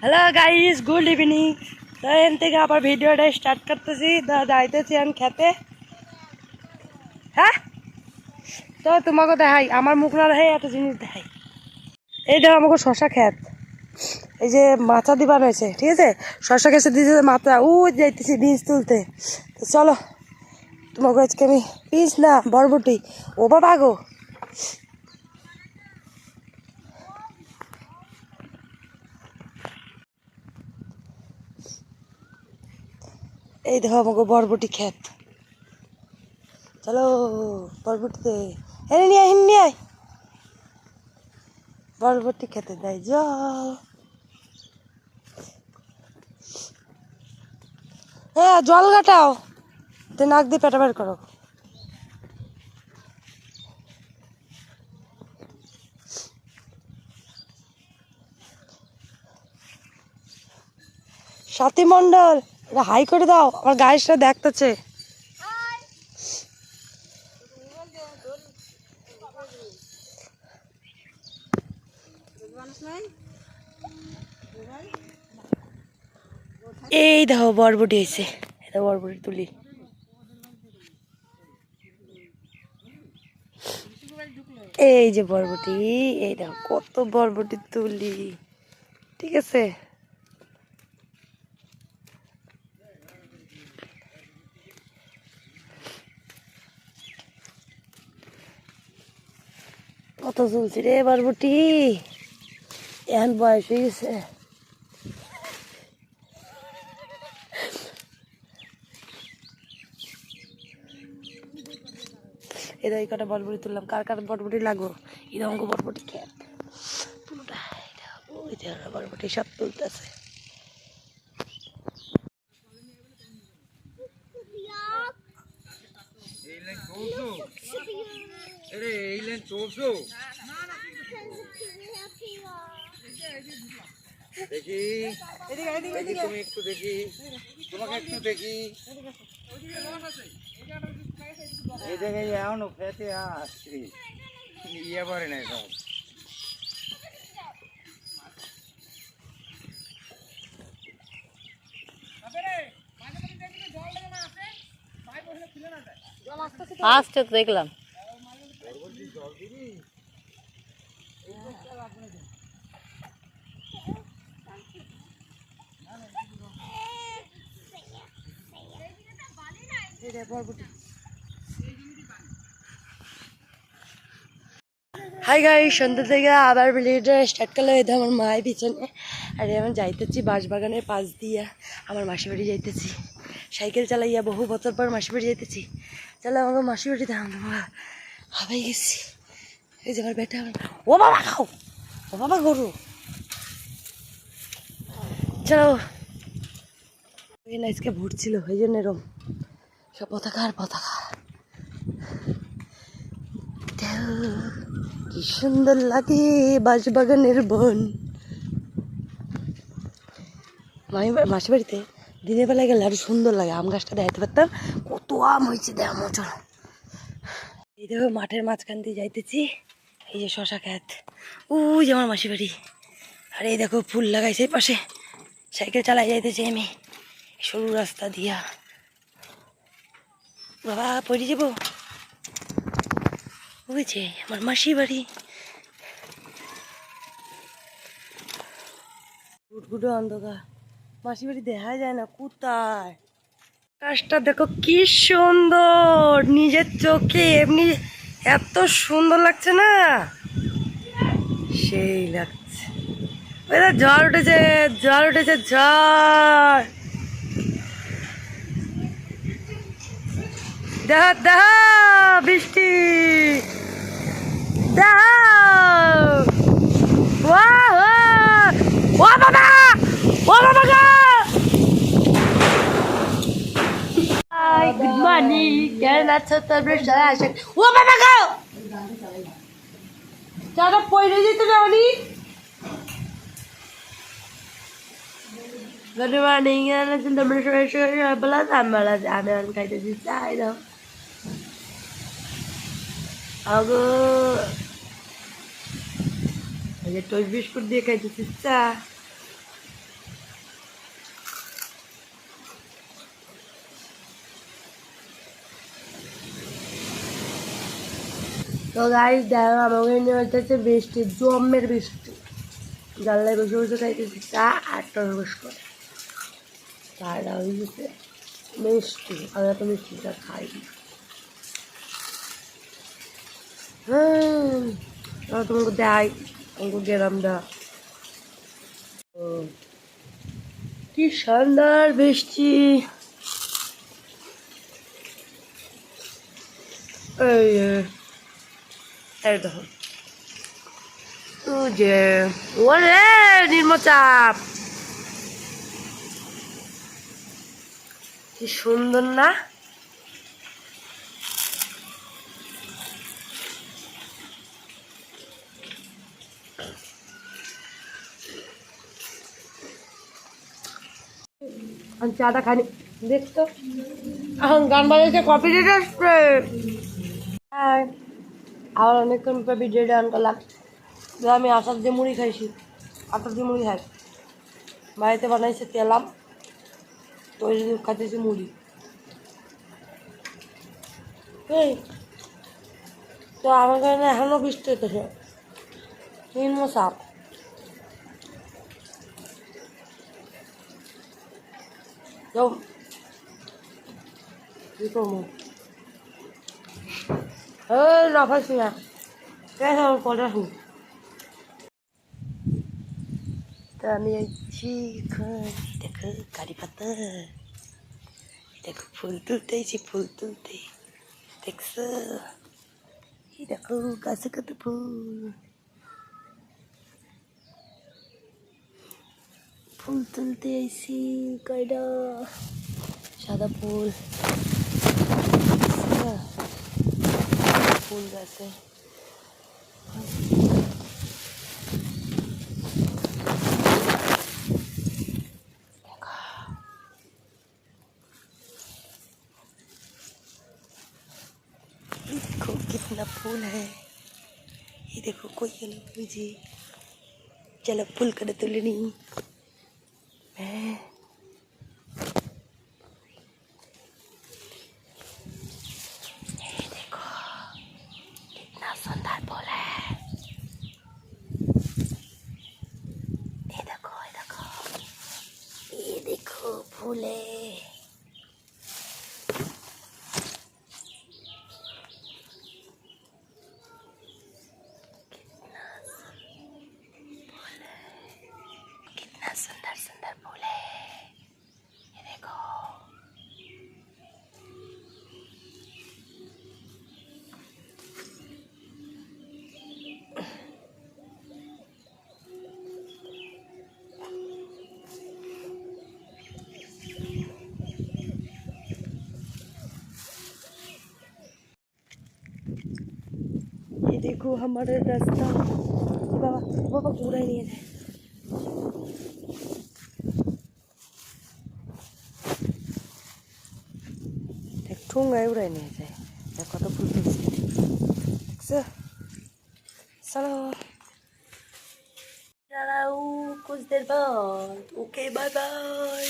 Hello guys good evening তো এখান থেকে আবার ভিডিওটা স্টার্ট করতেছি। তো যাইতেছি আমি খেতে। হ্যাঁ? তো তোমাকে দেখাই, আমার মুখ না দেখাই, এত জিনিস দেখাই। এই দেখো আমাকে শশা খেত। এই যে মাথা দিবান হয়েছে, ঠিক আছে? শশা খেতে দিয়েছে মাথা, উ, যাইতেছি বীজ তুলতে। তো চলো, তোমাকে আজকে আমি বীজ না, বরবটি। ও বাবা গো। এই দেখো আমাকে বরবটি খেত চলো বরবটিতে এনে নিয়ে আয় নিয়ে বরবটি খেতে দেয় জল। হ্যাঁ জল কাটাও। তে নাক দিয়ে পেটা বের করো। সাথী মন্ডল এটা হাই করে দাও, আমার গাড়িটা দেখতেছে। এই দেখো বরবটি হয়েছে। এটা বরবটি তুলি। এই যে বরবটি, এই দেখো কত বরবটি তুলি। ঠিক আছে? কত চলছি রে বরবটি এখন বয়স হয়ে গেছে। এদের এই কটা বরবটি তুললাম। কার কার বরবটি লাগবো? এই অঙ্গ বরবটি খেত পুরোটা এটা সব তুলতেছে। আরে এই লাইন চলছো? দেখি। দেখি তুমি একটু দেখি। তোমাকে একটু দেখি। এই দেখে এখনও খেতে আসছি। ইয়ে করে না সব আসছে তো দেখলাম। হাই গাই সন্ধ্যা থেকে আবার ভিডিওটা স্টার্ট করল এই আমার মায়ের পিছনে। আর আমি যাইতেছি বাঁশবাগানের পাশ দিয়া। আমার মাসি বাড়ি যাইতেছি। সাইকেল চালাইয়া বহু বছর পর মাসি বাড়ি যাইতেছি। চলো আমাকে মাসি বাড়ি দাম হাবাই গেছি। এই যে আমার বেটা ও বাবা খাও। ও বাবা গরু। চলো। আজকে ভোট ছিল, ওই জন্য এরম। সব পতাকা। আর পতাকা কি সুন্দর লাগে বাঁশবাগানের বন। মামি মাসি বাড়িতে দিনের বেলায় গেলে আরও সুন্দর লাগে। আম গাছটা দেখাতে পারতাম, কত আম হয়েছে দেখ চল এই দেখো মাঠের মাঝখান দিয়ে যাইতেছি, এই যে শশা খ্যাত যে আমার মাসি বাড়ি আর এই দেখো ফুল লাগাইছে পাশে। সাইকেল চালাই যাইতেছি আমি, সরু রাস্তা দিয়া। বাবা পড়ে যাব যে আমার মাসি বাড়ি। গুটগুটো অন্ধকার। মাসি বাড়ি দেখা যায় না, কোথায়? আকাশটা দেখো কি সুন্দর, নিজের চোখে এমনি এত সুন্দর লাগছে না? সেই লাগছে। ঝড় উঠেছে ঝড় উঠেছে, ঝড়। দেখা দেখা বৃষ্টি ওয়াও ও বাবা ও বাবা গো গুড মর্নিং কেমন আছো তোমরা সবাই আসে ও বাবা গো চাটা পয়সা যেতে যাওনি গুড মর্নিং কেমন আছেন তোমরা সবাই সবাই বলা আমি আমি খাইতেছি চাই দাও আগো। আগে টস বিস্কুট দিয়ে খাইতেছি চা। তো গাইস দেখো, আমাকে নিয়ে হইতেছে বৃষ্টি জমের বৃষ্টি। জানলায় বসে বসে খাইতেছি চা আর টস করে। চাটা হয়ে গেছে মিষ্টি মিষ্টিটা খাই না হুম আর তোমাকে দেয় আমাকে গেলাম দা ও, কি সুন্দর বৃষ্টি। এই দেখো। যে ওরে নির্মচাপ। কি সুন্দর না? আমি চাটা খানি দেখতো এখন গান বাজাইছে কপি রেট আসছে। হ্যাঁ আবার অনেকক্ষণ পর ভিডিওটা অন করলাম। আমি আটার দিয়ে মুড়ি খাইছি। আটার দিয়ে মুড়ি খাই। বাড়িতে বানাইছে তেলাম। তো খাইতেছি মুড়ি। এই, তো আমার কারণে এখনও বৃষ্টি হইতেছে। নিম্ন চাপ। যাও কি করব? লাফাইছি না কটা শুন তা আমি এখন দেখো কারি পাতা। দেখো ফুল তুলতে আইছি ফুল তুলতে। দেখছ? দেখো গাছে কত ফুল। ফুল তুলতে আইছি কয়টা সাদা ফুল আচ্ছা, ফুল গাছে देखो कितना फूल है ये देखो कोई नहीं मुझे चलो फूल कर तुलनी कितना सुंदर फूल है देखो ये है গরু আমাদের রাস্তা বাবা বাবা ঘুরাই নিয়ে যায় দেখ ঠোঙায় উড়াই নিয়ে যায় দেখ কত ফুল পেয়েছে দেখছে চলো কুচদের ওকে বাই বাই